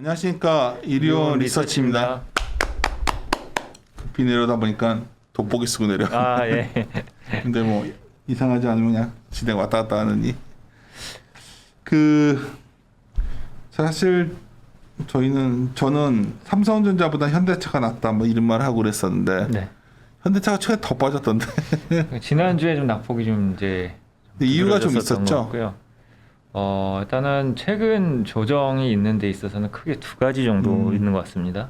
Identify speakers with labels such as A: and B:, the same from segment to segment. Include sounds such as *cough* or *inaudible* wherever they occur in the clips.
A: 안녕하십니까 이리온 리서치입니다. 비 내려다 보니까 돋보기 쓰고 내려.
B: 아 예. *laughs*
A: 근데 뭐 이상하지 않으면 그냥 진행 왔다 갔다 하느니 그 사실 저희는 저는 삼성전자보다 현대차가 낫다 뭐 이런 말 하고 그랬었는데
B: 네.
A: 현대차가 최근에 더 빠졌던데
B: 지난 주에 좀 낙폭이 좀 이제
A: 근데 이유가 좀 있었죠.
B: 어 일단은 최근 조정이 있는 데 있어서는 크게 두 가지 정도
A: 음.
B: 있는 것 같습니다.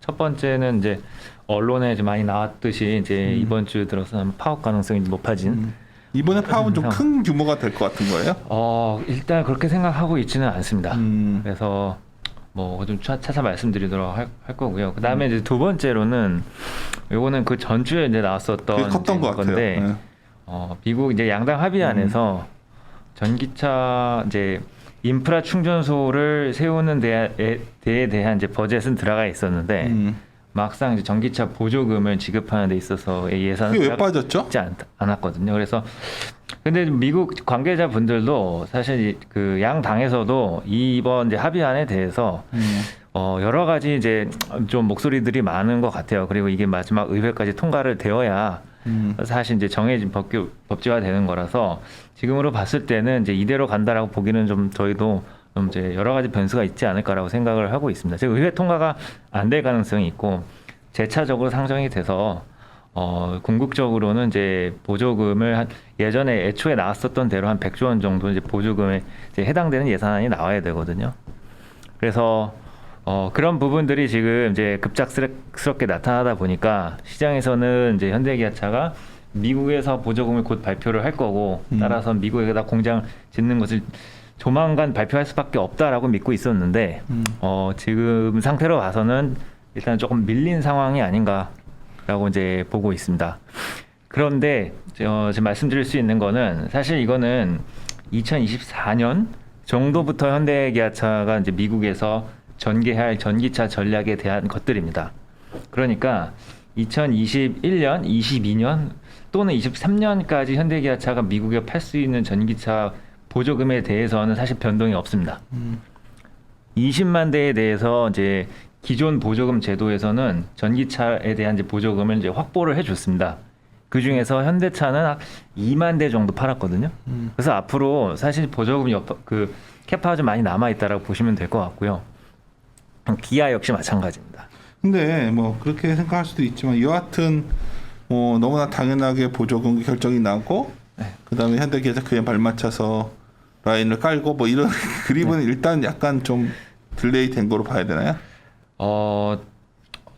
B: 첫 번째는 이제 언론에 이제 많이 나왔듯이 이제
A: 음.
B: 이번 주 들어서 파업 가능성이 높아진.
A: 음. 이번에 파업은 좀 큰 규모가 될 것 같은 거예요.
B: 어 일단 그렇게 생각하고 있지는 않습니다.
A: 음.
B: 그래서 뭐좀 차차 말씀드리도록 할, 할 거고요. 그
A: 음.
B: 다음에 이제 두 번째로는 요거는 그 전주에 이제 나왔었던
A: 컸던.
B: 건데
A: 네.
B: 어, 미국 이제 양당 합의안에서 전기차 이제 인프라 충전소를 세우는 데에, 데에 대한 이제 버젯은 들어가 있었는데
A: 음.
B: 막상 이제 전기차 보조금을 지급하는 데 있어서의 예산은
A: 그게 왜 빠졌죠?
B: 있지 않, 않았거든요. 그래서 근데 미국 관계자분들도 사실 그 양 당에서도 이번 이제 합의안에 대해서
A: 음.
B: 어 여러 가지 이제 좀 목소리들이 많은 것 같아요. 그리고 이게 마지막 의회까지 통과를 되어야
A: 음.
B: 사실 이제 정해진 법규 법제화 되는 거라서 지금으로 봤을 때는 이제 이대로 간다라고 보기는 좀 저희도 좀 이제 여러 가지 변수가 있지 않을까라고 생각을 하고 있습니다. 지금 의회 통과가 안 될 가능성이 있고 재차적으로 상정이 돼서 어 궁극적으로는 이제 보조금을 한 예전에 애초에 나왔었던 대로 한 100조 원 정도 이제 보조금에 이제 해당되는 예산안이 나와야 되거든요. 그래서 어, 그런 부분들이 지금 이제 급작스럽게 나타나다 보니까 시장에서는 이제 현대기아차가 미국에서 보조금을 곧 발표를 할 거고
A: 음.
B: 따라서 미국에다 공장 짓는 것을 조만간 발표할 수밖에 없다라고 믿고 있었는데
A: 음.
B: 어, 지금 상태로 봐서는 일단 조금 밀린 상황이 아닌가라고 이제 보고 있습니다. 그런데 어, 지금 말씀드릴 수 있는 거는 사실 이거는 2024년 정도부터 현대기아차가 이제 미국에서 전개할 전기차 전략에 대한 것들입니다. 그러니까 2021년, 22년 또는 23년까지 현대기아차가 미국에 팔 수 있는 전기차 보조금에 대해서는 사실 변동이 없습니다.
A: 음.
B: 20만 대에 대해서 이제 기존 보조금 제도에서는 전기차에 대한 이제 보조금을 이제 확보를 해줬습니다. 그 중에서 현대차는 한 2만 대 정도 팔았거든요.
A: 음.
B: 그래서 앞으로 사실 보조금 옆, 그 캐파가 좀 많이 남아 있다라고 보시면 될 것 같고요. 기아 역시 마찬가지입니다.
A: 근데 뭐 그렇게 생각할 수도 있지만 여하튼 뭐 너무나 당연하게 보조금 결정이 나고
B: 네.
A: 그다음에 현대기아차 그에 발맞춰서 라인을 깔고 뭐 이런 *laughs* 그림은 일단 약간 좀 딜레이 된 거로 봐야 되나요?
B: 어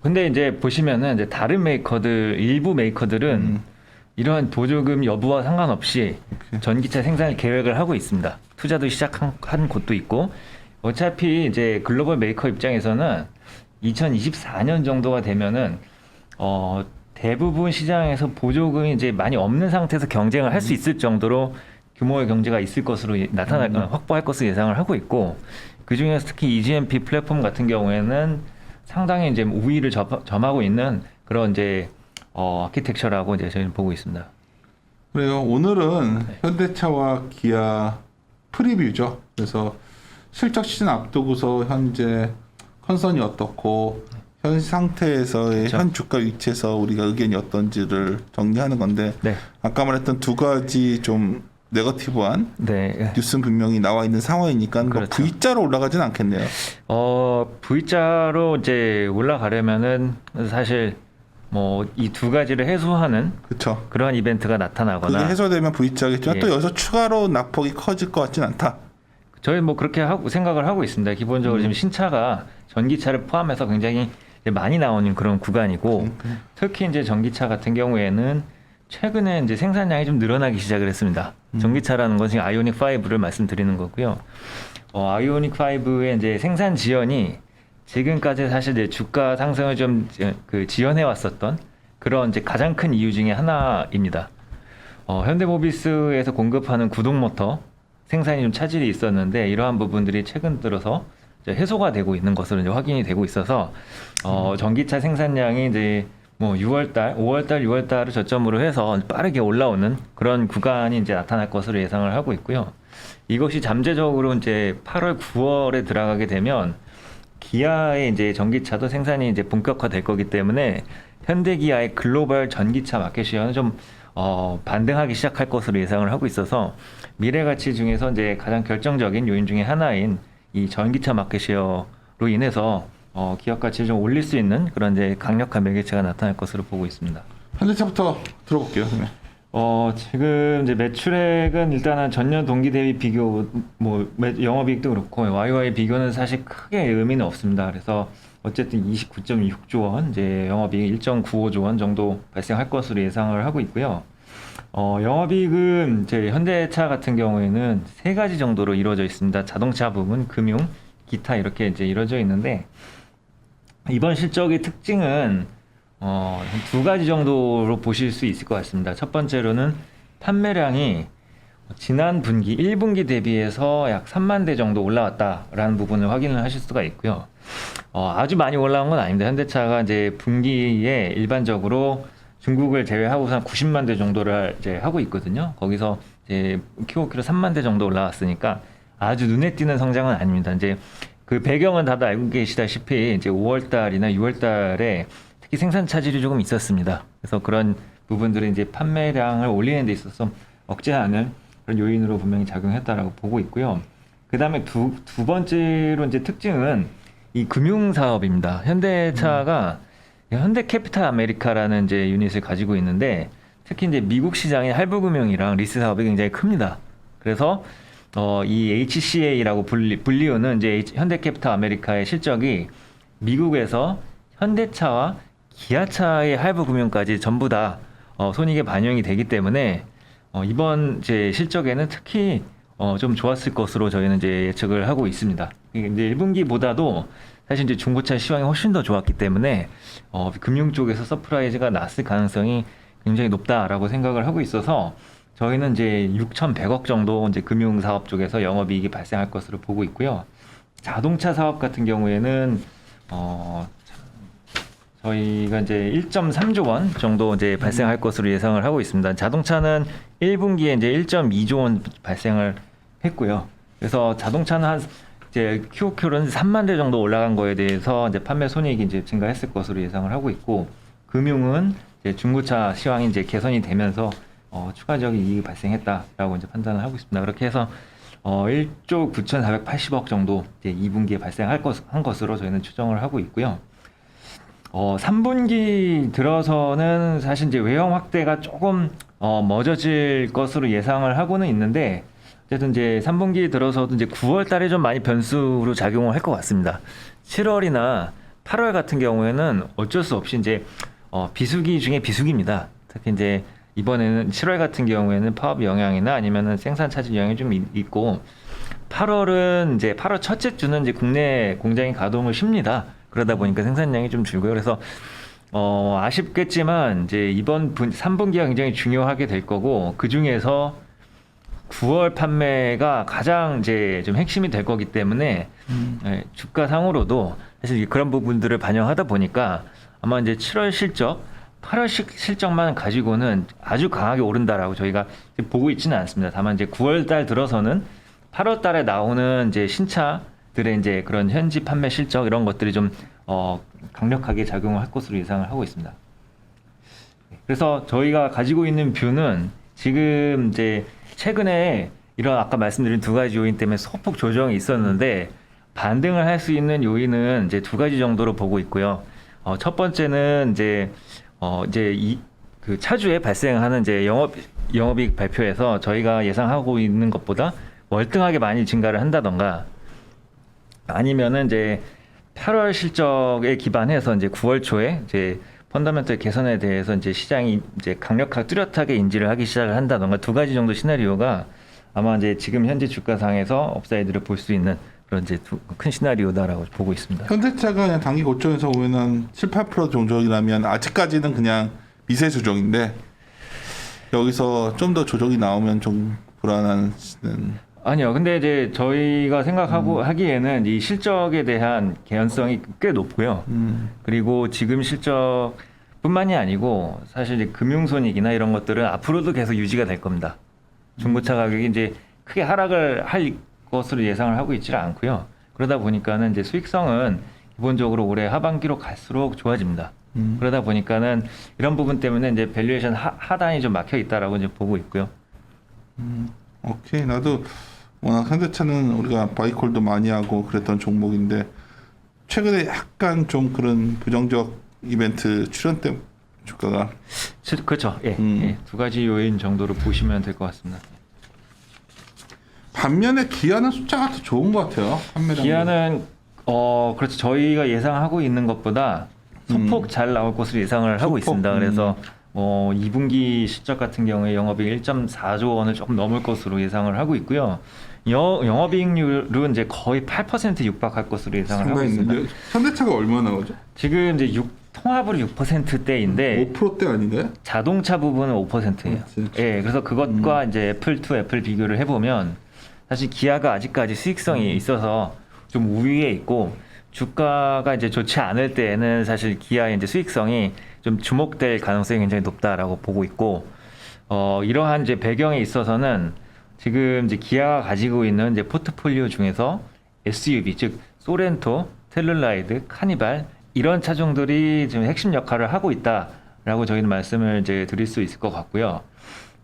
B: 근데 이제 보시면은 이제 다른 메이커들 일부 메이커들은
A: 음.
B: 이러한 보조금 여부와 상관없이
A: 오케이.
B: 전기차 생산 계획을 하고 있습니다. 투자도 시작한 한 곳도 있고 어차피 이제 글로벌 메이커 입장에서는 2024년 정도가 되면은 어 대부분 시장에서 보조금이 이제 많이 없는 상태에서 경쟁을 할 수 있을 정도로 규모의 경제가 있을 것으로 예- 나타날
A: 음.
B: 확보할 것으로 예상을 하고 있고 그 중에서 특히 EGMP 플랫폼 같은 경우에는 상당히 이제 우위를 점, 점하고 있는 그런 이제 어 아키텍처라고 이제 저희는 보고 있습니다.
A: 그래요. 오늘은
B: 네.
A: 현대차와 기아 프리뷰죠. 그래서 실적 시즌 앞두고서 현재 컨선이 어떻고 현 상태에서의
B: 그렇죠.
A: 현 주가 위치에서 우리가 의견이 어떤지를 정리하는 건데
B: 네,
A: 아까 말했던 두 가지 좀 네거티브한
B: 네.
A: 뉴스는 분명히 나와 있는 상황이니까 뭐
B: 그렇죠.
A: V자로 올라가진 않겠네요.
B: 어 V자로 이제 올라가려면은 사실 뭐 이 두 가지를 해소하는
A: 그렇죠.
B: 그러한 이벤트가
A: 그게
B: 나타나거나
A: 해소되면 V자겠지만
B: 예.
A: 또 여기서 추가로 낙폭이 커질 것 같진 않다.
B: 저희 뭐 그렇게 하고 생각을 하고 있습니다. 기본적으로
A: 음.
B: 지금 신차가 전기차를 포함해서 굉장히 많이 나오는 그런 구간이고
A: 음.
B: 특히 이제 전기차 같은 경우에는 최근에 이제 생산량이 좀 늘어나기 시작을 했습니다.
A: 음.
B: 전기차라는 것이 아이오닉 5를 말씀드리는 거고요. 어, 아이오닉 5의 이제 생산 지연이 지금까지 사실 이제 주가 상승을 좀 그 지연해 왔었던 그런 이제 가장 큰 이유 중에 하나입니다. 어, 현대모비스에서 공급하는 구동 모터 생산이 좀 차질이 있었는데 이러한 부분들이 최근 들어서 이제 해소가 되고 있는 것으로 이제 확인이 되고 있어서 어, 전기차 생산량이 이제 뭐 6월달, 5월달, 6월달을 저점으로 해서 빠르게 올라오는 그런 구간이 이제 나타날 것으로 예상을 하고 있고요. 이것이 잠재적으로 이제 8월, 9월에 들어가게 되면 기아의 이제 전기차도 생산이 이제 본격화될 거기 때문에 현대 기아의 글로벌 전기차 마켓 시장은 좀 어, 반등하기 시작할 것으로 예상을 하고 있어서 미래 가치 중에서 이제 가장 결정적인 요인 중에 하나인 이 전기차 마켓 시어로 인해서 어, 기업 가치를 좀 올릴 수 있는 그런 이제 강력한 매개체가 나타날 것으로 보고 있습니다.
A: 현대차부터 들어볼게요. 그러면.
B: 어 지금 이제 매출액은 일단은 전년 동기 대비 비교 뭐 매- 영업이익도 그렇고 YY 비교는 사실 크게 의미는 없습니다. 그래서 어쨌든 29.6조 원 이제 영업이익 1.95조 원 정도 발생할 것으로 예상을 하고 있고요. 어 영업이익은 이제 현대차 같은 경우에는 세 가지 정도로 이루어져 있습니다. 자동차 부분, 금융, 기타 이렇게 이제 이루어져 있는데 이번 실적의 특징은 어, 한두 가지 정도로 보실 수 있을 것 같습니다. 첫 번째로는 판매량이 지난 분기 1분기 대비해서 약 3만 대 정도 올라왔다라는 부분을 확인을 하실 수가 있고요. 어, 아주 많이 올라온 건 아닙니다. 현대차가 이제 분기에 일반적으로 중국을 제외하고서 한 90만 대 정도를 이제 하고 있거든요. 거기서 이제 QOQ로 3만 대 정도 올라왔으니까 아주 눈에 띄는 성장은 아닙니다. 이제 그 배경은 다들 알고 계시다시피 이제 5월 달이나 6월 달에 특히 생산 차질이 조금 있었습니다. 그래서 그런 부분들이 이제 판매량을 올리는 데 있어서 억제하는 그런 요인으로 분명히 작용했다라고 보고 있고요. 그 다음에 두, 두 번째로 이제 특징은 이 금융 사업입니다. 현대차가 현대 캐피탈 아메리카라는 이제 유닛을 가지고 있는데 특히 이제 미국 시장의 할부금융이랑 리스 사업이 굉장히 큽니다. 그래서 어, 이 HCA라고 불리, 불리우는 이제 현대캐피탈 아메리카의 실적이 미국에서 현대차와 기아차의 할부 금융까지 전부 다 어, 손익에 반영이 되기 때문에 어, 이번 이제 실적에는 특히 어, 좀 좋았을 것으로 저희는 이제 예측을 하고 있습니다. 이제 1분기보다도 사실 이제 중고차 시황이 훨씬 더 좋았기 때문에 어, 금융 쪽에서 서프라이즈가 났을 가능성이 굉장히 높다라고 생각을 하고 있어서 저희는 이제 6,100억 정도 이제 금융 사업 쪽에서 영업이익이 발생할 것으로 보고 있고요. 자동차 사업 같은 경우에는 어, 저희가 이제 1.3조 원 정도 이제 발생할 것으로 예상을 하고 있습니다. 자동차는 1분기에 이제 1.2조 원 발생을 했고요. 그래서 자동차는 한 이제 QOQ는 3만 대 정도 올라간 거에 대해서 이제 판매 손익이 이제 증가했을 것으로 예상을 하고 있고 금융은 이제 중고차 시황이 이제 개선이 되면서 어, 추가적인 이익이 발생했다라고 이제 판단을 하고 있습니다. 그렇게 해서 어, 1조 9,480억 정도 이제 2분기에 발생할 것, 한 것으로 저희는 추정을 하고 있고요. 어, 3분기 들어서는 사실 이제 외형 확대가 조금 어, 멎어질 것으로 예상을 하고는 있는데 어쨌든 이제 3분기 들어서도 이제 9월 달에 좀 많이 변수로 작용을 할 것 같습니다. 7월이나 8월 같은 경우에는 어쩔 수 없이 이제 어, 비수기 중에 비수기입니다. 특히 이제 이번에는 7월 같은 경우에는 파업 영향이나 아니면은 생산 차질 영향이 좀 있- 있고 8월은 이제 8월 첫째 주는 이제 국내 공장이 가동을 쉽니다. 그러다 보니까 생산량이 좀 줄고요. 그래서 어, 아쉽겠지만 이제 이번 분 3분기가 굉장히 중요하게 될 거고 그 중에서 9월 판매가 가장 이제 좀 핵심이 될 거기 때문에 예, 주가 상으로도 사실 그런 부분들을 반영하다 보니까 아마 이제 7월 실적, 8월 시- 실적만 가지고는 아주 강하게 오른다라고 저희가 보고 있지는 않습니다. 다만 이제 9월 달 들어서는 8월 달에 나오는 이제 신차들의 이제 그런 현지 판매 실적 이런 것들이 좀 어, 강력하게 작용을 할 것으로 예상을 하고 있습니다. 그래서 저희가 가지고 있는 뷰는 지금 이제 최근에 이런 아까 말씀드린 두 가지 요인 때문에 소폭 조정이 있었는데 반등을 할 수 있는 요인은 이제 두 가지 정도로 보고 있고요. 어, 첫 번째는 이제 어, 이제 이 그 차주에 발생하는 이제 영업 영업이익 발표에서 저희가 예상하고 있는 것보다 월등하게 많이 증가를 한다던가 아니면은 이제 8월 실적에 기반해서 이제 9월 초에 이제 펀더멘털 개선에 대해서 이제 시장이 이제 강력하게 뚜렷하게 인지를 하기 시작을 한다던가 두 가지 정도 시나리오가 아마 이제 지금 현재 주가상에서 업사이드를 볼 수 있는 그런 이제 두- 큰 시나리오다라고 보고 있습니다.
A: 현대차가 그냥 단기 고점에서 보면은 7, 8% 종족이라면 아직까지는 그냥 미세 조정인데 여기서 좀 더 조정이 나오면 좀 불안한
B: 아니요. 근데 이제 저희가 생각하고 하기에는 이 실적에 대한 개연성이 꽤 높고요.
A: 음,
B: 그리고 지금 실적뿐만이 아니고 사실 이제 금융 손익이나 이런 것들은 앞으로도 계속 유지가 될 겁니다. 중고차 가격이 이제 크게 하락을 할 것으로 예상을 하고 있지는 않고요. 그러다 보니까는 이제 수익성은 기본적으로 올해 하반기로 갈수록 좋아집니다.
A: 음.
B: 그러다 보니까는 이런 부분 때문에 이제 밸류에이션 하, 하단이 좀 막혀 있다라고 이제 보고 있고요.
A: 오케이 나도 워낙 현대차는 우리가 바이콜도 많이 하고 그랬던 종목인데 최근에 약간 좀 그런 부정적 이벤트 출연 때문에 주가가
B: 시- 그렇죠. 예,
A: 음.
B: 예, 두 가지 요인 정도로 보시면 될 것 같습니다.
A: 반면에 기아는 숫자가 더 좋은 것 같아요. 판매량.
B: 기아는 어 그렇죠. 저희가 예상하고 있는 것보다 소폭 잘 나올 것으로 예상을 하고
A: 음. 소폭,
B: 있습니다.
A: 음.
B: 그래서 어 2분기 실적 같은 경우에 영업이익 1.4조 원을 조금 넘을 것으로 예상을 하고 있고요. 여, 영업이익률은 이제 거의 8% 육박할 것으로 예상을 하고 있습니다.
A: 현대차가 얼마 나오죠?
B: 지금 이제 6, 통합으로 6%대인데
A: 5%대 아닌가요?
B: 자동차 부분은 5%예요.
A: 그렇지.
B: 예, 그래서 그것과 이제 애플 투 애플 비교를 해보면 사실 기아가 아직까지 수익성이 있어서 좀 우위에 있고 주가가 이제 좋지 않을 때에는 사실 기아의 이제 수익성이 좀 주목될 가능성이 굉장히 높다라고 보고 있고 어 이러한 이제 배경에 있어서는 지금 이제 기아가 가지고 있는 이제 포트폴리오 중에서 SUV 즉 소렌토, 텔룰라이드, 카니발 이런 차종들이 지금 핵심 역할을 하고 있다라고 저희는 말씀을 이제 드릴 수 있을 것 같고요.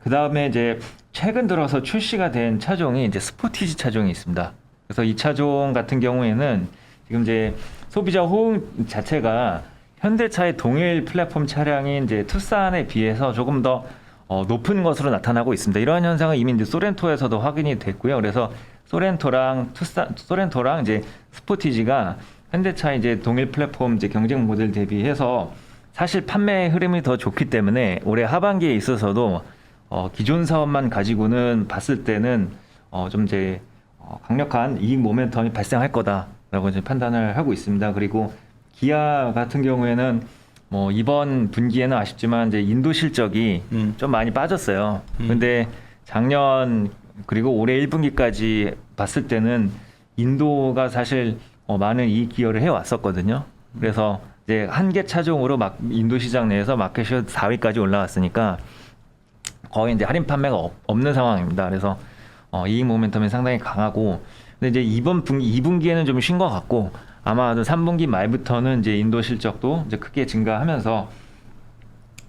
B: 그 다음에 이제 최근 들어서 출시가 된 차종이 이제 스포티지 차종이 있습니다. 그래서 이 차종 같은 경우에는 지금 이제 소비자 호응 자체가 현대차의 동일 플랫폼 차량인 이제 투싼에 비해서 조금 더 어, 높은 것으로 나타나고 있습니다. 이러한 현상은 이미 이제 소렌토에서도 확인이 됐고요. 그래서 소렌토랑 투싼 소렌토랑 이제 스포티지가 현대차 이제 동일 플랫폼 이제 경쟁 모델 대비해서 사실 판매 흐름이 더 좋기 때문에 올해 하반기에 있어서도 어, 기존 사업만 가지고는 봤을 때는 어, 좀 이제 어, 강력한 이익 모멘텀이 발생할 거다라고 이제 판단을 하고 있습니다. 그리고 기아 같은 경우에는 뭐 이번 분기에는 아쉽지만 이제 인도 실적이
A: 음.
B: 좀 많이 빠졌어요.
A: 음.
B: 근데 작년 그리고 올해 1분기까지 봤을 때는 인도가 사실 어, 많은 이익 기여를 해 왔었거든요. 그래서 이제 한 개 차종으로 막 인도 시장 내에서 마켓시어 4위까지 올라왔으니까 거의 이제 할인 판매가 없, 없는 상황입니다. 그래서 어, 이익 모멘텀이 상당히 강하고 근데 이제 이번 분기 2분기에는 좀 쉰 것 같고 아마도 3분기 말부터는 이제 인도 실적도 이제 크게 증가하면서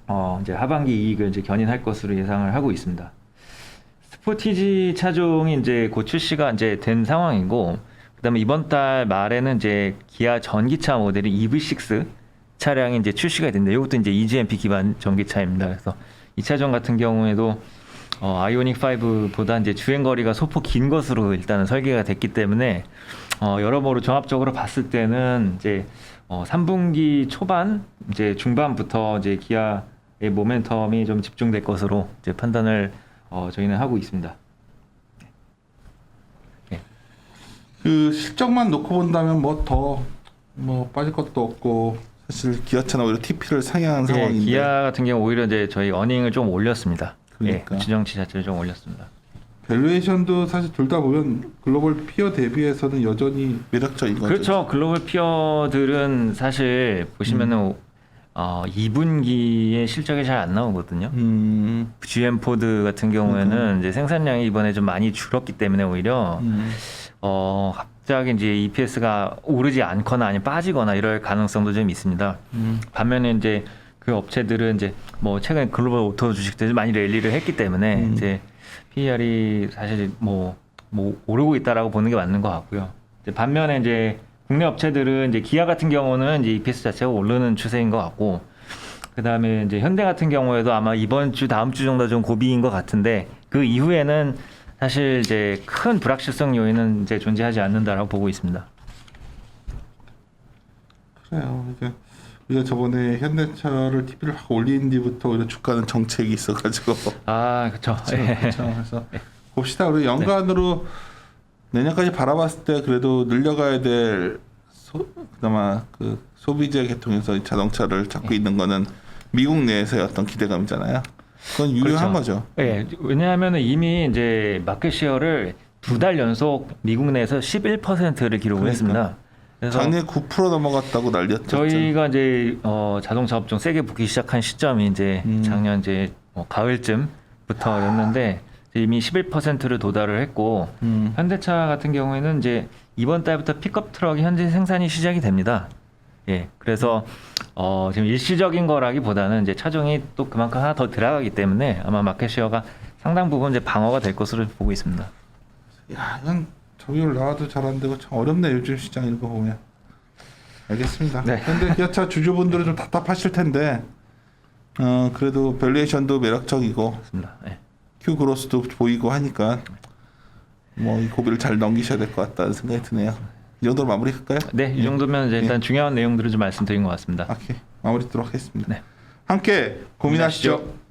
B: 어, 이제 하반기 이익을 이제 견인할 것으로 예상을 하고 있습니다. 스포티지 차종이 이제 곧 출시가 이제 된 상황이고 그다음에 이번 달 말에는 이제 기아 전기차 모델이 EV6 차량이 이제 출시가 된다. 이것도 이제 EGMP 기반 전기차입니다. 그래서 이 차종 같은 경우에도 어, 아이오닉 5보다 이제 주행 거리가 소폭 긴 것으로 일단은 설계가 됐기 때문에 어, 여러모로 종합적으로 봤을 때는 이제 어, 3분기 초반 이제 중반부터 이제 기아의 모멘텀이 좀 집중될 것으로 이제 판단을 어, 저희는 하고 있습니다.
A: 그 실적만 놓고 본다면 뭐더뭐 빠질 것도 없고 사실 기아차나 오히려 TP를 상향한
B: 예,
A: 상황인데
B: 기아 같은 경우 오히려 이제 저희 어닝을 좀 올렸습니다.
A: 그러니까.
B: 예, 주정치 자체를 좀 올렸습니다.
A: 밸류에이션도 사실 둘다 보면 글로벌 피어 대비해서는 여전히 매력적인 거죠.
B: 그렇죠. 글로벌 피어들은 사실 보시면은 어, 2분기에 실적이 잘 안 나오거든요.
A: 음,
B: GM 포드 같은 경우에는 이제 생산량이 이번에 좀 많이 줄었기 때문에 오히려
A: 음.
B: 어, 갑자기 이제 EPS가 오르지 않거나 아니면 빠지거나 이럴 가능성도 좀 있습니다.
A: 음.
B: 반면에 이제 그 업체들은 이제 뭐 최근에 글로벌 오토 주식들이 많이 랠리를 했기 때문에
A: 음.
B: 이제 PER이 사실 뭐, 뭐 오르고 있다라고 보는 게 맞는 것 같고요. 이제 반면에 이제 국내 업체들은 이제 기아 같은 경우는 이제 EPS 자체가 오르는 추세인 것 같고 그 다음에 이제 현대 같은 경우에도 아마 이번 주 다음 주 정도 좀 고비인 것 같은데 그 이후에는 사실 이제 큰 불확실성 요인은 이제 존재하지 않는다라고 보고 있습니다.
A: 그래요. 이게 우리가 저번에 현대차를 TV를 확 올린 뒤부터 오히려 주가는 정책이 있어가지고
B: 아 그렇죠.
A: 그렇죠. 그래서 봅시다. 우리 연간으로 내년까지 바라봤을 때 그래도 늘려가야 될 소, 그나마 그 소비재 계통에서 이 자동차를 찾고 있는 거는 미국 내에서의 어떤 기대감이잖아요. 그건 유효한
B: 그렇죠.
A: 거죠.
B: 예, 왜냐하면 이미 이제 마켓 시어를 두 달 연속 미국 내에서 11%를 기록을
A: 그러니까.
B: 했습니다.
A: 작년에 9% 넘어갔다고 난리였죠.
B: 저희가 이제 어, 자동차 업종 세게 붙기 시작한 시점이 이제
A: 음.
B: 작년 이제 뭐 가을쯤부터였는데 이미 11%를 도달을 했고
A: 음.
B: 현대차 같은 경우에는 이제 이번 달부터 픽업 트럭이 현재 생산이 시작이 됩니다. 예, 그래서 어, 지금 일시적인 거라기보다는 이제 차종이 또 그만큼 하나 더 들어가기 때문에 아마 마켓 시어가 상당 부분 이제 방어가 될 것으로 보고 있습니다.
A: 야, 이건 저기를 나와도 잘 안 되고 참 어렵네 요즘 시장 이런 거 보면. 알겠습니다.
B: 네.
A: 근데 기아차 주주분들은 좀 답답하실 텐데, 어 그래도 밸류에이션도 매력적이고
B: 맞습니다. 예.
A: 큐 그로스도 보이고 하니까 뭐 이 고비를 잘 넘기셔야 될 것 같다는 생각이 드네요. 이 정도로 마무리할까요?
B: 네, 이 정도면 이제 일단 중요한 내용들을 좀 말씀드린 것 같습니다.
A: 오케이 마무리 하도록 하겠습니다.
B: 네.
A: 함께 고민하시죠.
B: 고민하시죠.